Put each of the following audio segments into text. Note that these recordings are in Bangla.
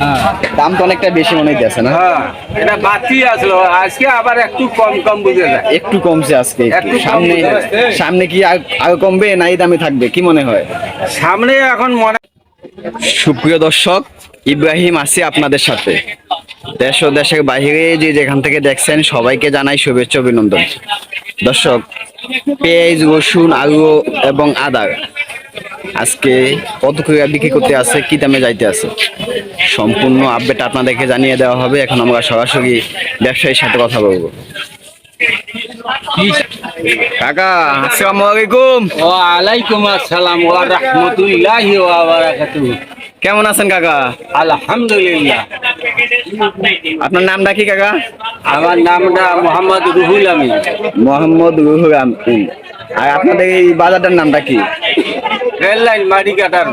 হ্যাঁ। দাম তো অনেকটা বেশি মনে হইতেছে না? হ্যাঁ এটা বাতি আসলো। আজকে আবার একটু কম কম বুঝে যায়। একটু কমছে আজকে। সামনে সামনে কি আগ- আরও কমবে না এই দামে থাকবে? কি মনে হয়? সামনে এখন মনে সুপ্রিয় দর্শক ইব্রাহিম আছি আপনাদের সাথে। দেশ ও দেশের বাইরে যে যেখান থেকে দেখছেন সবাইকে জানাই শুভেচ্ছা অভিনন্দন। দর্শক পেঁয়াজ রসুন আলু এবং আদার আজকে কত করে বিক্রি করতে আছে কি দামে যাইতে আছে? সম্পূর্ণ আপডেট আপনাদেরকে জানিয়ে দেওয়া হবে এখন আমরা সরাসরি ব্যবসায়ীর সাথে কথা বলব। কাকা আসসালামু আলাইকুম। ওয়ালাইকুম আসসালাম ওয়া রাহমাতুল্লাহি ওয়া বারাকাতুহু। কেমন আছেন কাকা? আলহামদুলিল্লাহ। আপনার নামটা কি কাকা? আমার নামটা মোহাম্মদ রুহুল আমিন। মোহাম্মদ রুহুল আমিন। আর আপনাদের এই বাজারটার নামটা কি? রেল লাইন মাটি কাটার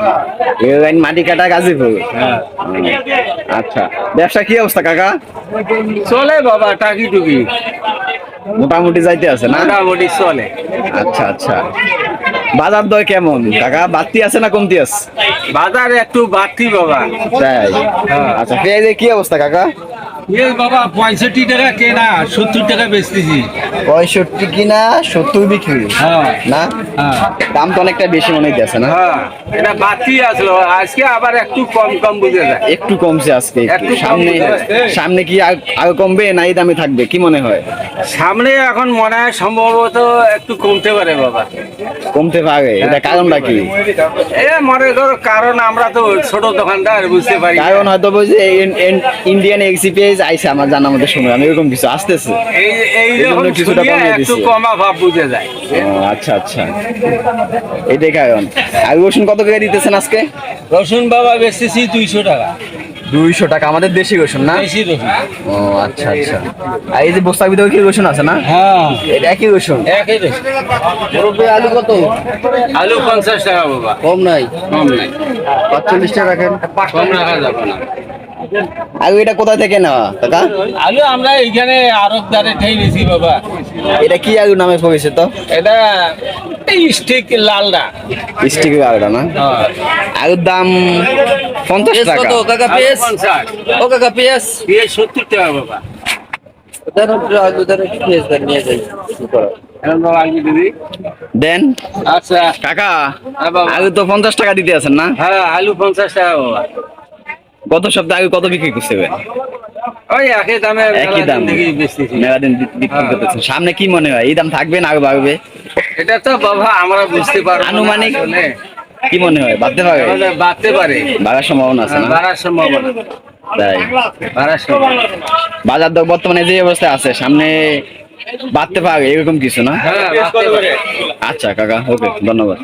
রেললাইন মাটি কাটা গাজীপুর। হ্যাঁ। আচ্ছা। ব্যবসা কি অবস্থা কাকা? চলে বাবা টাকি টুকি মোটামুটি যাইতে আছে না? মোটামুটি চলে। আচ্ছা আচ্ছা। বাজার দর কেমন? কাকা বাড়তি আছে না কমতি আছে? বাজার একটু বাড়তি বাবা। তাই? আচ্ছা পেঁয়াজের কি অবস্থা কাকা? এ বাবা পঁয়ষট্টি টাকা কেনা সত্তর টাকা বেচতেছি। পঁয়ষট্টি কিনা সত্তর বিক্রি। হ্যাঁ। না? হ্যাঁ। দাম তো অনেকটা বেশি মনে হইতেছে না? হ্যাঁ। এটা আসলো। আজকে আবার একটু কম কম বুঝে যায়। একটু কমছে আজকে। সামনে সামনে কি আর- আরও কমবে না এই দামে থাকবে? কি মনে হয়? সামনে এখন মনে হয় সম্ভবত একটু কমতে পারে বাবা। কমতে পারে। এটা কারণটা কি? এ মনে করো কারণ আমরা তো ছোট দোকানদার বুঝতে পারি। কারণ হয়তো বুঝি ইন্ডিয়ান এক্সিপিএস আইসে আমার জানার মধ্যে আমি এরকম কিছু আসতেছে। এই এই এই জন্য কিছুটা শুনিয়ে কমিয়ে কমা ভাব বুঝে যায়। আচ্ছা আচ্ছা। এটাই কারণ আর রসুন কত করে দিতেছেন আজকে? রসুন বাবা বেচতেছি দুইশো টাকা। দুইশো টাকা আমাদের দেশি রসুন না? ও আচ্ছা আচ্ছা। আর এই যে বস্তার ভিতরে কি রসুন আছে না? হ্যাঁ। এটা একই রসুন? একই রসুন। আলু কত? আলু পঞ্চাশ টাকা বাবা। কম নাই? কম নাই। পাঁচচল্লিশ টাকা রাখেন। কম রাখা যাবে না। আলু এটা কোথা থেকে নেওয়া কাকা? আলু আমরা এইখানে আরব দারে ঠেই নিছি বাবা। এটা কি আলু নামে পড়েছে তো এটা এই স্টিক লালটা স্টিকের আলুটা না? হ্যাঁ। আলুর দাম পঞ্চাশ টাকা। কাকা আলু পেঁয়াজ? পঞ্চাশ। ও কাকা পেঁয়াজ? দিয়ে সত্তর টাকা বাবা। দেন আলু দেন পেঁয়াজ দেন নিয়ে যাই। এখন আচ্ছা। কাকা হ্যাঁ আলু তো পঞ্চাশ টাকা দিতে আছেন না? হ্যাঁ আলু পঞ্চাশ টাকা বাবা। গত সপ্তাহে আগে কত বিক্রি করছে ওই একই দামে একই দাম। বেচতেছি। মেলাদিন বিক্রি হ্যাঁ। করতেছেন। সামনে কি মনে হয়? এই দাম থাকবে না আরও বাড়বে? এটা তো বাবা আমরা বুঝতে পারব আনুমানিক? কি মনে হয়? বাড়তে তাহলে বাড়তে পারে। বাড়ার সম্ভাবনা আছে না? বাড়ার সম্ভাবনা। তাই। বাড়ার সম্ভাবনা। বাজার দর বর্তমানে যে অবস্থায় আছে সামনে বাড়তে পারবে এরকম কিছু না? হ্যাঁ বাড়তে পারে। আচ্ছা কাকা ওকে ধন্যবাদ।